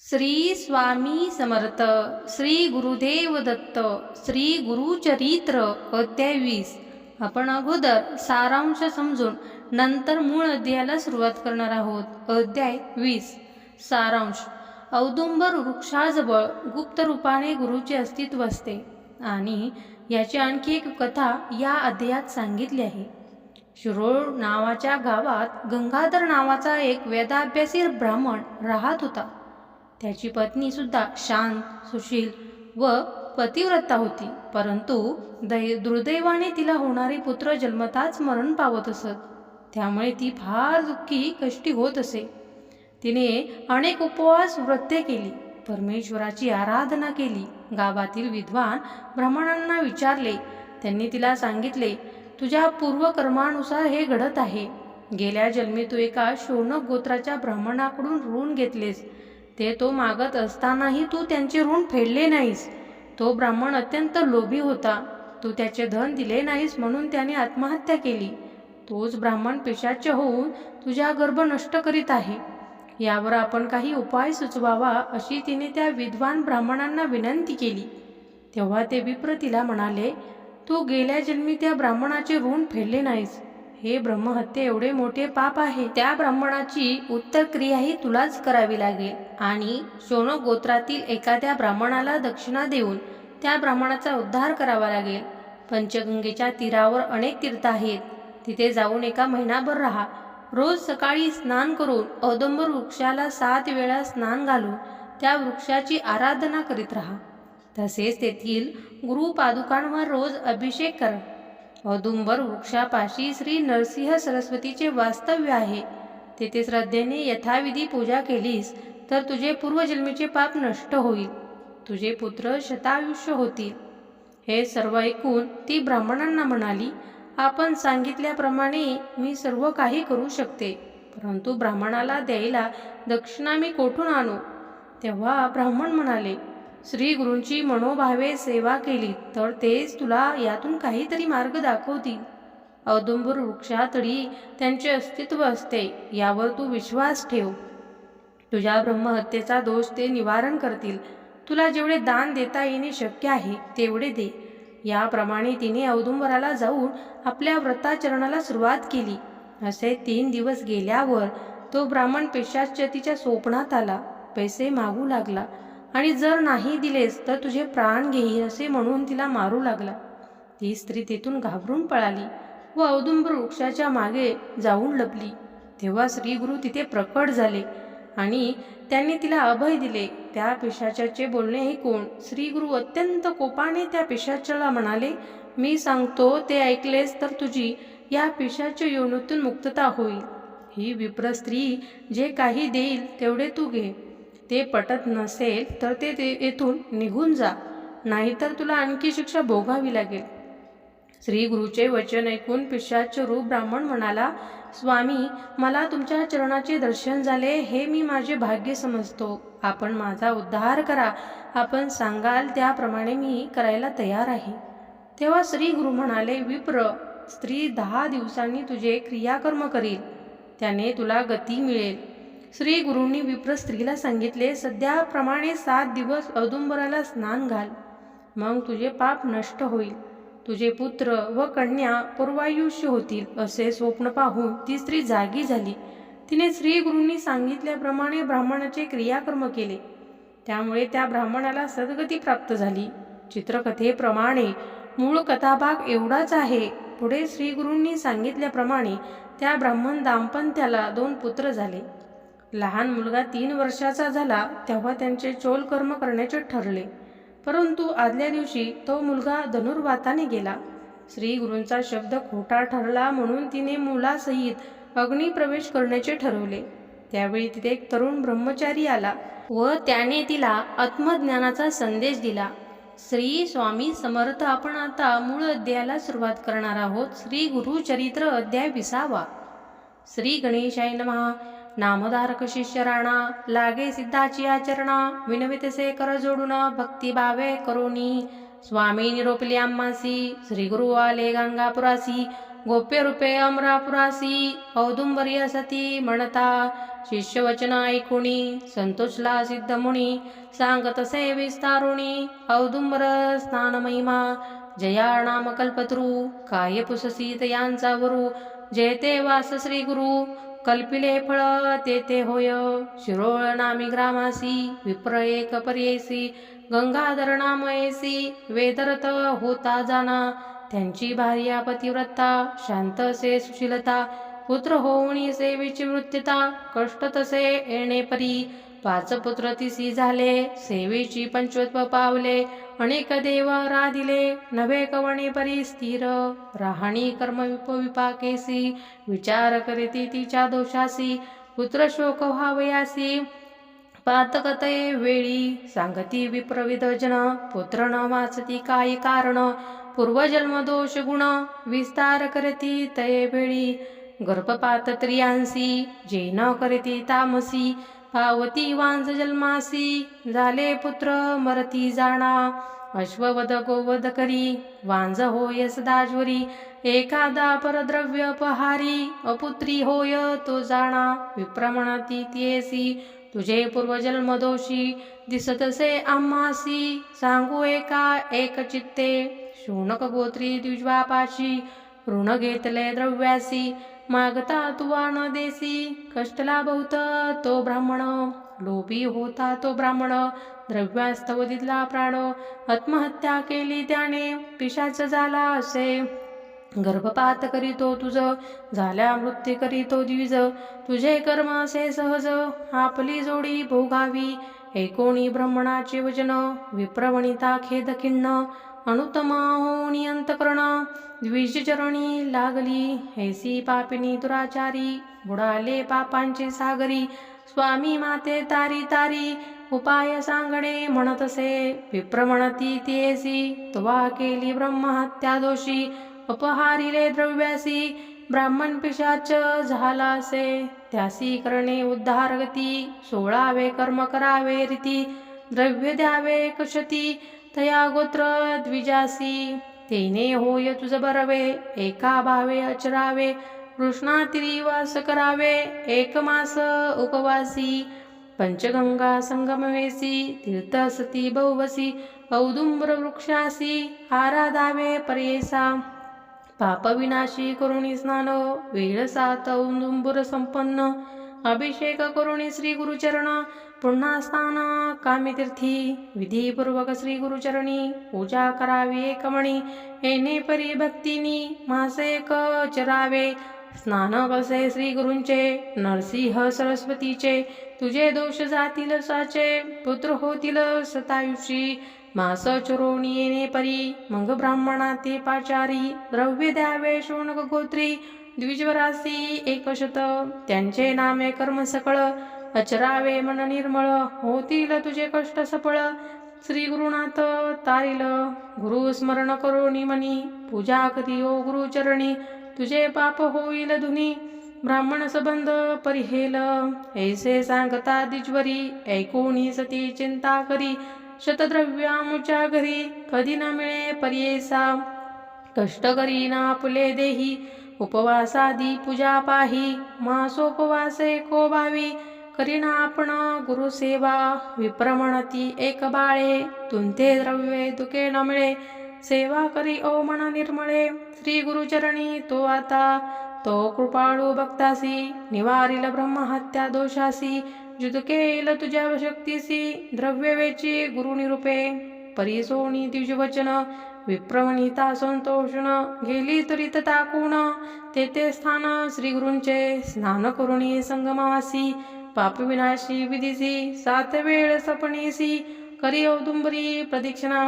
श्री स्वामी समर्थ श्री गुरुदेव दत्त श्री गुरुचरित्र अध्याय वीस. आपण अगोदर सारांश समजून नंतर मूळ अध्यायाला सुरुवात करणार आहोत. अध्याय वीस. सारांश. औदुंबर वृक्षाजवळ गुप्त रूपाने गुरुचे अस्तित्व असते आणि याची आणखी एक कथा या अध्यायात सांगितली आहे. शिरोळ नावाच्या गावात गंगाधर नावाचा एक वेदाभ्यासी ब्राह्मण राहत होता. त्याची पत्नी सुद्धा शांत सुशील व पतिव्रता होती. परंतु दै दुर्दैवाने तिला होणारे पुत्र जन्मताच मरण पावत असत. त्यामुळे ती फार दुःखी कष्टी होत असे. तिने अनेक उपवास व्रते केली. परमेश्वराची आराधना केली. गावातील विद्वान ब्राह्मणांना विचारले त्यांनी तिला सांगितले तुझ्या पूर्वकर्मानुसार हे घडत आहे. गेल्या जन्मी तू एका शौनक गोत्राच्या ब्राह्मणाकडून ऋण घेतलेस. ते तो मागत असतानाही तू त्यांचे ऋण फेडले नाहीस. तो ब्राह्मण अत्यंत लोभी होता. तू त्याचे धन दिले नाहीस म्हणून त्याने आत्महत्या केली. तोच ब्राह्मण पिशाच्य होऊन तुझ्या गर्भ नष्ट करीत आहे. यावर आपण काही उपाय सुचवावा अशी तिने त्या विद्वान ब्राह्मणांना विनंती केली. तेव्हा ते विप्र तिला म्हणाले तू गेल्या जन्मी त्या ब्राह्मणाचे ऋण फेडले नाहीस. हे ब्रह्महत्या एवढे मोठे पाप आहे. त्या ब्राह्मणाची उत्तर क्रियाही तुलाच करावी लागेल. आणि शोणक गोत्रातील एखाद्या ब्राह्मणाला दक्षिणा देऊन त्या ब्राह्मणाचा उद्धार करावा लागेल. पंचगंगेच्या तीरावर अनेक तीर्थ आहेत. तिथे जाऊन एका महिनाभर राहा. रोज सकाळी स्नान करून औदंबर वृक्षाला सात वेळा स्नान घालून त्या वृक्षाची आराधना करीत राहा. तसेच तेथील गुरुपादुकांवर रोज अभिषेक करा. औदुंबर वृक्षापाशी श्री नरसिंह सरस्वतीचे वास्तव्य आहे. तेथे श्रद्धेने यथाविधी पूजा केलीस तर तुझे पूर्वजन्मीचे पाप नष्ट होईल. तुझे पुत्र शतायुष्य होतील. हे सर्व ऐकून ती ब्राह्मणांना म्हणाली आपण सांगितल्याप्रमाणे मी सर्व काही करू शकते. परंतु ब्राह्मणाला द्यायला दक्षिणा मी कोठून आणू? तेव्हा ब्राह्मण म्हणाले श्री गुरूंची मनोभावे सेवा केली तर तेच तुला यातून काहीतरी मार्ग दाखवतील. औदुंबर वृक्षातही त्यांचे अस्तित्व असते यावर तू विश्वास ठेव. तुझ्या ब्रह्महत्येचा दोष ते निवारण करतील. तुला जेवढे दान देता येणे शक्य आहे तेवढे दे. याप्रमाणे तिने औदुंबराला जाऊन आपल्या व्रताचरणाला सुरुवात केली. असे तीन दिवस गेल्यावर तो ब्राह्मण पेशाचतीच्या स्वप्नात आला पैसे मागू लागला. आणि जर नाही दिलेस तर तुझे प्राण घेईन असे म्हणून तिला मारू लागला. ती स्त्री तेथून घाबरून पळाली व औदुंबर वृक्षाच्या मागे जाऊन लपली. तेव्हा श्रीगुरु तिथे प्रकट झाले आणि त्यांनी तिला अभय दिले. त्या पिशाच्याचे बोलणे हे कोण? श्रीगुरु अत्यंत कोपाने त्या पिशाच्याला म्हणाले मी सांगतो ते ऐकलेस तर तुझी या पिशाच्या योनीतून मुक्तता होईल. ही विप्र स्त्री जे काही देईल तेवढे तू घे. ते पटत नसेल तर ते ते येथून निघून जा. नाहीतर तुला आणखी शिक्षा भोगावी लागेल. श्री गुरुचे वचन ऐकून पिशाच रूप ब्राह्मण म्हणाला स्वामी मला तुमच्या चरणाचे दर्शन झाले हे मी माझे भाग्य समजतो. आपण माझा उद्धार करा. आपण सांगाल त्याप्रमाणे मी करायला तयार आहे. तेव्हा श्री गुरु म्हणाले विप्र स्त्री दहा दिवसांनी तुझे क्रियाकर्म करील. त्याने तुला गती मिळेल. श्री गुरुंनी विप्र स्त्रीला सांगितले सध्याप्रमाणे सात दिवस औदुंबराला स्नान घाल. मग तुझे पाप नष्ट होईल. तुझे पुत्र व कन्या पूर्वायुष्य होतील असे स्वप्न पाहून ती स्त्री जागी झाली. तिने श्री गुरूंनी सांगितल्याप्रमाणे ब्राह्मणाचे क्रियाकर्म केले. त्यामुळे त्या ब्राह्मणाला सद्गती प्राप्त झाली. चित्रकथेप्रमाणे मूळ कथाभाग एवढाच आहे. पुढे श्रीगुरूंनी सांगितल्याप्रमाणे त्या ब्राह्मण दाम्पत्याला दोन पुत्र झाले. लहान मुलगा तीन वर्षाचा झाला तेव्हा त्यांचे चोल कर्म करण्याचे ठरले. परंतु आदल्या दिवशी तो मुलगा धनुर्वाताने गेला. श्री गुरूंचा शब्द खोटा ठरला म्हणून तिने मुलासहित अग्निप्रवेश करण्याचे ठरवले. त्यावेळी तिथे एक तरुण ब्रह्मचारी आला व त्याने तिला आत्मज्ञानाचा संदेश दिला. श्री स्वामी समर्थ आपण आता मूळ अध्यायाला सुरुवात करणार आहोत. श्री गुरुचरित्र अध्याय विसावा. श्री गणेशाय नमहा नामधारक शिष्य राणा लागे सिद्धाची आचरणा विनवितसे कर जोडून भक्तिभावे करोनी। स्वामी निरोपली आम्हासी श्री गुरु आले गंगापुरासी गोप्य रूपे अमरापुरासी औदुंबरी सती म्हणता शिष्यवचन ऐकुणी संतोषला सिद्धमुनी सांगतसे विस्तारुणी औदुंबर स्नान महिमा जया नाम कल्पत्रु काय पुससी तयांचा गुरु जेते वास श्री गुरु कल्पिले फळ तेथे होय. शिरोळ नामी ग्रामासी विप्र एक पर्येसी गंगाधर नामयेसी वेदरत होता जाना. त्यांची भार्या पतिव्रता शांत से सुशीलता पुत्र होऊनी सेवीची वृत्तीता कष्ट तसे येणे परी. पाच पुत्र तिसी झाले सेवेची पंचवत्व पावले अनेक देव राधिले नवे कवणे परी स्थिर राहणी कर्म विप विपाकेसी विचार करीती तिच्या दोषासी पुत्र शोक व्हावयासी पातकतये वेळी सांगती विप्रविदजन पुत्र न वाचती काय कारण पूर्वजन्म दोष गुण विस्तार करती तये वेळी गर्भपात त्रियांसी जे न करती तामसी पावती वांज जन्मासी झाले पुत्र मरती जाणा. अश्ववध गोवध करी वांज होय सदाज्वरी एखादा परद्रव्य पहारी अपुत्री होय तो जाणा. विप्रमणाती तियेसी तुझे पूर्वजन्म दोषी. दिसतसे आम्हासी सांगू एका एक चित्ते. शूनक गोत्री द्विजवापाशी ऋण घेतले द्रव्यासी. मागता तुवा न देसी कष्टला बहुत तो ब्राह्मण. लोभी होता तो ब्राह्मण द्रव्यास्तव दिला प्राण. आत्महत्या केली त्याने पिशाच झाला असे. गर्भपात करीतो तुझ झाल्या मृत्यू करीतो द्विज. तुझे कर्म असे सहज आपली जोडी भोगावी. एकोणी ब्रह्मणाचे वचन? विप्रवणिता खेद खिन्न अनुतमा होणी अंतकरण द्विजचरणी लागली हैसी पापिनी दुराचारी बुडाले पापांचे सागरी स्वामी माते तारी तारी उपाय सांगणे म्हणतसे विप्र म्हणती तेसी तुवा केली ब्रह्महत्या दोषी अपहारिले द्रव्यासी ब्राह्मण पिशाच झालासे त्यासी करणे उद्धारगती सोळावे कर्म करावे रीती द्रव्य द्यावे कशती तया गोत्र द्विजासी तेने होय तुझ बरवे एका भावे अचरावे कृष्णातिरी वास करावे एक मास उपवासी पंचगंगा संगमवेसी तीर्थसती बहुवसी औदुंबर वृक्षासी आराधावे परेसा पापविनाशी करुणी स्नान वेळ सात औदुंबर संपन्न अभिषेक करुणी श्री गुरुचरण पुन्हा स्थान कामितीर्थी विधीपूर्वक श्री गुरुचरणी पूजा करावी एकमणी येणे परी भक्तीनी मासे क चरावे स्नान कसे श्री गुरूंचे नरसिंह सरस्वतीचे तुझे दोष जातील साचे पुत्र होतील सतायुषी मास चोरोणी येणे परी मग ब्राह्मणा ते पाचारी द्रव्य द्यावे शोणक गोत्री द्विजवरासी एकशत त्यांचे नामे कर्म सकळ अचरावे मन निर्मळ होतील तुझे कष्ट सफळ. श्री गुरुनाथ तारिल गुरु स्मरण करोनी मनी पूजा करी ओ हो गुरुचरणी तुझे पाप होईल धुनी. ब्राह्मण सबंध परिहेल ऐसे सांगता दिज्वरी ऐकोणी सती चिंता करी. शतद्रव्यामुच्या घरी कधी न मिळे पर्येसा. कष्ट करी ना फुले देही उपवासादी पूजा पाही. मासोपवासे को भावी. करीना आपण गुरुसेवा विप्रमणती एक बाळे तुंते द्रव्ये दुखे न मिळे। सेवा करी ओ मन निर्मळे श्री गुरुचरणी तो आता। तो कृपाळू भक्तासी निवारिल ब्रह्महत्या दोषासी। जुदकेल तुझ्या शक्तीसी द्रव्य वेची गुरुनिरूपे परिसोणी द्विजवचन विप्रवणिता संतोषण गेली त्वरित ताकून तेथे स्थान श्रीगुरूंचे स्नान करुणी संगमासी। पापविनाशी विधीसी सात वेळ सपणीसी करी औदुंबरी प्रदक्षिणा।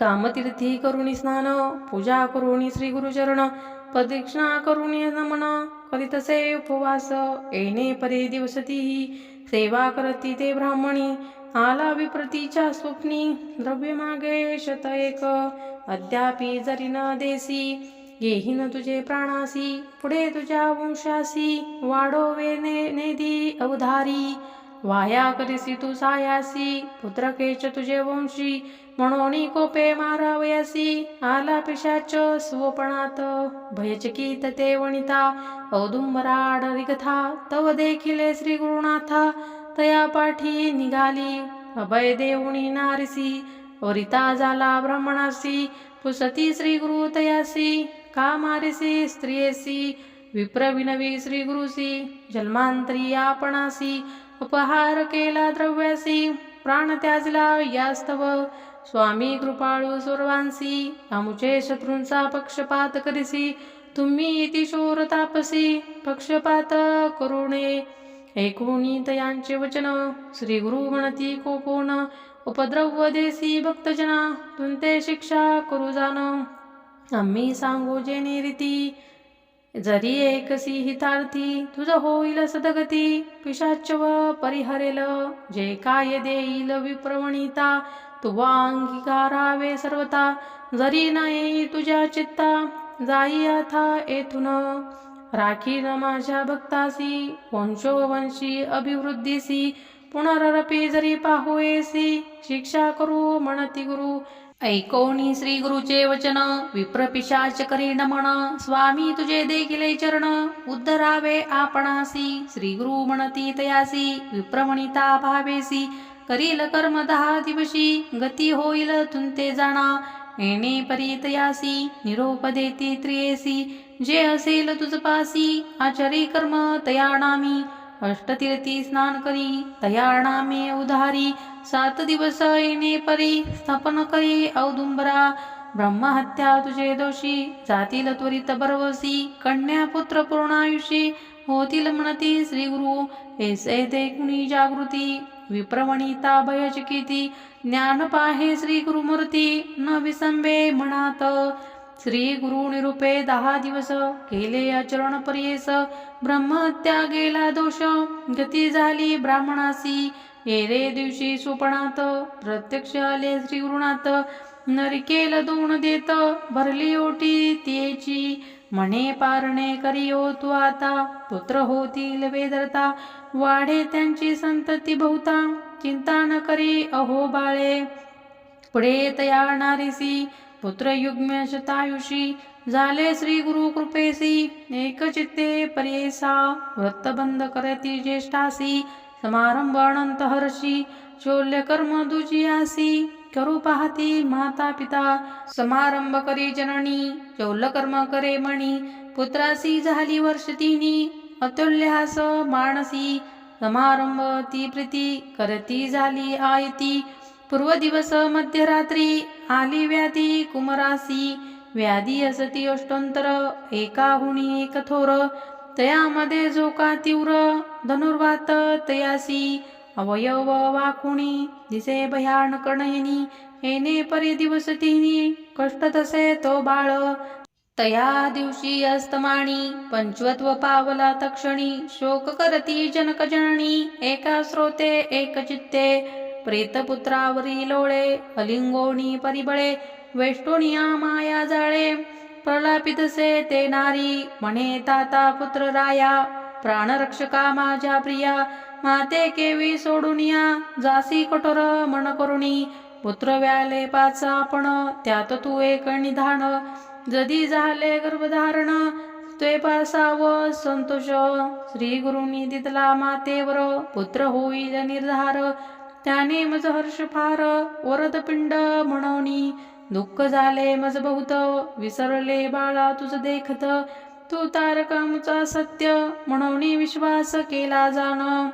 कामतीर्थी करुणी स्नान पूजा करुणी श्री गुरुचरण प्रदक्षिणा करुणी नमन करीतसे उपवास येणे परे दिवसती सेवा करती ते ब्राह्मणी आला विप्रतीच्या स्वप्नी द्रव्य मागे शत एक अद्यापि जरी न देसी। घेहीन तुझे प्राणासी पुढे तुझ्या वंशासी वाढोवे ने नेदी अवधारी. वाया करिसी तू सायासी पुत्रकेच तुझे वंशी म्हणून कोपे मारावयासी आला पिशाच स्वपणात. भयचकित ते वणिता औदुंबराड रिगथा तव देखिले श्री गुरुनाथा तया पाठी निघाली अभय देवणी नारिसी वरिता झाला ब्राह्मणासी पुसती श्री गुरु तयासी. का मारिसी स्त्रियसी विप्रविनवी श्रीगुरुसी श्री गुरुसी जन्मांतरी आपणासी उपहार केला द्रव्यासी प्राण त्याजला यास्तव स्वामी कृपाळू सर्वांसी आमुचे शत्रूंचा पक्षपात करिसी तुम्ही इति शोर तापसी पक्षपात करुणे। नये तयांचे वचन श्री गुरु म्हणती कोपोन उपद्रव देसी भक्तजना तुंते शिक्षा करू जाण आम्ही सांगू जे निरीती. जरी एकसी हितार्थी तुझ होईल सदगती. पिशाचव परिहरेल जे काय देईल विप्रवणिता. तुवा अंगीकारावे सर्वता जरी नाही तुझ्या चित्ता जाई आता येथून. राखीन माझ्या भक्तासी वंशोवंशी अभिवृद्धीसी. पुनररपी जरी पाहुयेसी शिक्षा करू म्हणती गुरु. ऐकोनी श्री गुरुचे वचन विप्रपिशाच करी नमन स्वामी तुझे देखिले चरण उद्धरावे आपणासी श्री गुरु म्हणती तयासी विप्रमणिता भावेसी करील कर्म दहा दिवशी गती होईल तुंते जाणा येणे परितयासी निरोप देती त्रियेसी जे असेल तुझ पासी आचरी कर्म तयाणामी अष्टतीर्थी स्नान करी तयाणामे उधारी सात दिवस येणे परी स्थापन करी औदुंबरा। ब्रह्महत्या तुझे दोषी जातील त्वरित बरवसी कन्या पुत्र पूर्णायुषी होतील म्हणती श्री गुरु ऐसे ते कुणी जागृती विप्रवणिता भयचकिती। ज्ञान पाहे श्री गुरुमूर्ती न विसंबे म्हणात श्री गुरु निरूपे दहा दिवस केले आचरण पर्येस। ब्रह्महत्या गेला दोष गती झाली ब्राह्मणासी। येरे दिवशी सुपणात प्रत्यक्ष आले श्री नरिकेल दोन देत भरली ओटी तियेची. म्हणे पारणे करियो तू आता पुत्र होतील वेदरता वाढे त्यांची संतती बहुता चिंता न करी अहो बाळे. पुढे तया नारीसी पुत्र युग्म शतायुषी. झाले श्री गुरु कृपेसी एक चित्ते पर्येसा व्रतबंध करती ज्येष्ठासी. समारंभानंत हर्षी शोल्य कर्म दुजियासी करू पाहती माता पिता समारंभ करी जननी चौल कर्म करे मणी पुत्रासी झाली वर्ष तिनी अतुल्यहास मानसी। समारंभ ती प्रीती करती झाली आयती। पूर्व दिवस मध्यरात्री आली व्याधी कुमरासी। व्याधी असती अष्टोंतर एकाहुणी एक थोर। तयामध्ये झोका तीव्र धनुर्वात तयासी अवयव वाकुणी दिसे भयान कणयनी येणे परी दिवस तिनी कष्ट तसे तो बाळ. तया दिवशी अस्तमाणी पंचवत्व पावला तक्षणी शोक करती जनक जननी एका स्रोते एक चित्ते प्रेतपुत्रावरी लोळे अलिंगोणी परिबळे वेष्टोनिया माया जाळे. प्रलापितसे ते नारी. म्हणे ताता पुत्र राया. प्राणरक्षका माझ्या प्रिया. माते केवी सोडून या जासी कठोर मन करुणी. पुत्र व्याले पाच आपण. त्यात तू एक निधान. जदी झाले गर्भधारण ते पासाव संतोष. श्री गुरुनी दितला मातेवर पुत्र होईल निर्धार. त्याने मज हर्ष फार. वरद पिंड म्हणवणी. दुःख झाले मज बहुत विसरले बाळा तुझ देखत. तू तारकामचा सत्य म्हणून विश्वास केला जाण.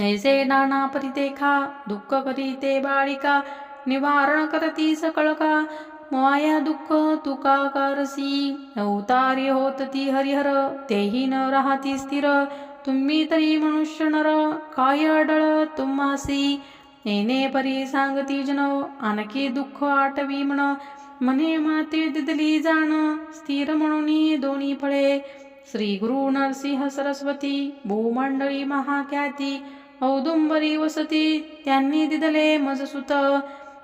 ऐसे नाना परितेखा दुःख करीते बाळिका निवारण करती सकळ का? माया दुःख तुका करसी? अवतारी होत ती हरिहर तेही न राहती स्थिर. तुम्ही तरी मनुष्य नर काय अडळ तुम्हासी? येणे परी सांगती जन आणखी दुःख आटवी म्हण म्हणे माते दिदली जाण स्थिर म्हणून दोन्ही फळे श्री गुरु नरसिंह सरस्वती भूमंडळी महाख्याती औदुंबरी वसती त्यांनी दिदले मजसुत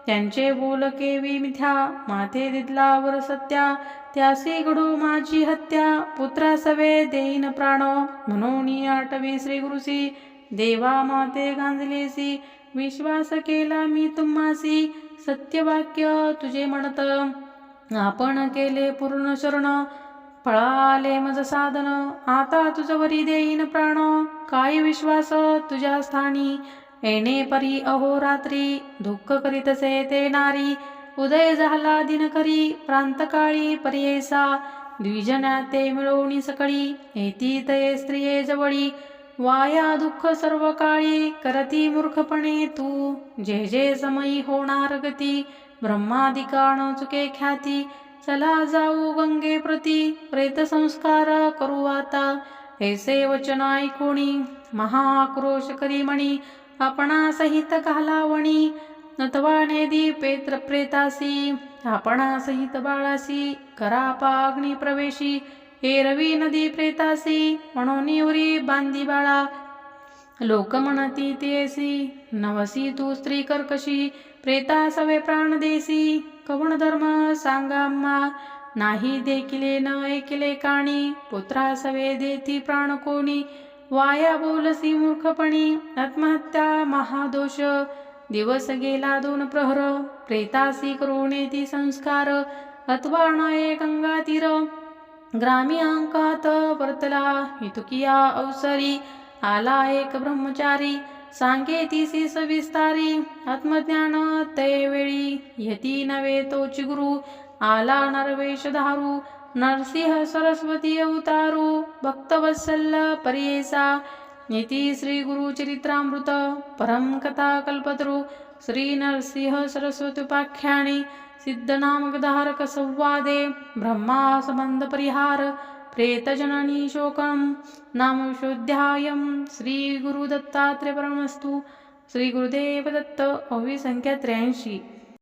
त्यांचे बोल केवी मिथ्या माथे दिदलावर सत्या त्यासी घडू माझी हत्या पुत्रा सवे देईन प्राण म्हणून आटवी श्री गुरुसी देवा माते गांजलेसी विश्वास केला मी तुम्हासी. सत्यवाक्य तुझे म्हणत आपण केले पूर्ण शरण फळाले मज साधन. आता तुझवरी देईन प्राण. काय विश्वास तुझ्या स्थानी? येणे परी अहो रात्री. दुःख करीतसे ते नारी. उदय झाला दिनकरी प्रांतकाळी पर्येसा द्विजना ते मिळवणी सकळी. येती तये स्त्रिये जवळी. वाया दुःख सर्व काळी करती मूर्खपणे तू. जे जे समयी होणार गती ब्रह्मादिकाण चुके ख्याती. चला जाऊ गंगे प्रती प्रेतसंस्कार करू आता. ऐसे वचन ऐकोणी महाक्रोश करी म्हणी आपणा सहित घालावणी नतवा नेदी पेत्र प्रेतासी आपणा सहित बाळासी करा पाग्नी प्रवेशी. हे रवी नदी प्रेतासी म्हणून उरी बांधी बाळा. लोक म्हणती तेसी नवसी तू स्त्री कर्कशी प्रेता सवे प्राण देसी. कवण धर्म सांगा आम्हा नाही देखिले न ऐकिले काणी. पुत्रा सवे देती प्राण कोणी वाया बोलसी मूर्खपणी. आत्महत्या महादोष दिवस गेला दोन प्रहर प्रेतासी करुणेती संस्कार. अथवा नये गंगा तीर ग्रामी अंकात परतला. हितुकिया अवसरी आला एक ब्रह्मचारी. सांगे तिसी सविस्तारी आत्मज्ञान ते वेळी यती नवे तोची गुरु आला नरवेश धारू. नरसिंह सरस्वती अवतारू भक्तवत्सल पर्येसा. नीती श्री गुरु चरित्रामृत परम कथा कल्पतरू. श्री नरसिंह सरस्वती उपाख्याणी सिद्धनामकधारक संवादे ब्रह्मा संबंध परिहार प्रेतजननी शोकम नामविशोध्यायम श्री गुरु परमस्तु श्री गुरुदेव दत्त अवी संख्या त्र्याऐंशी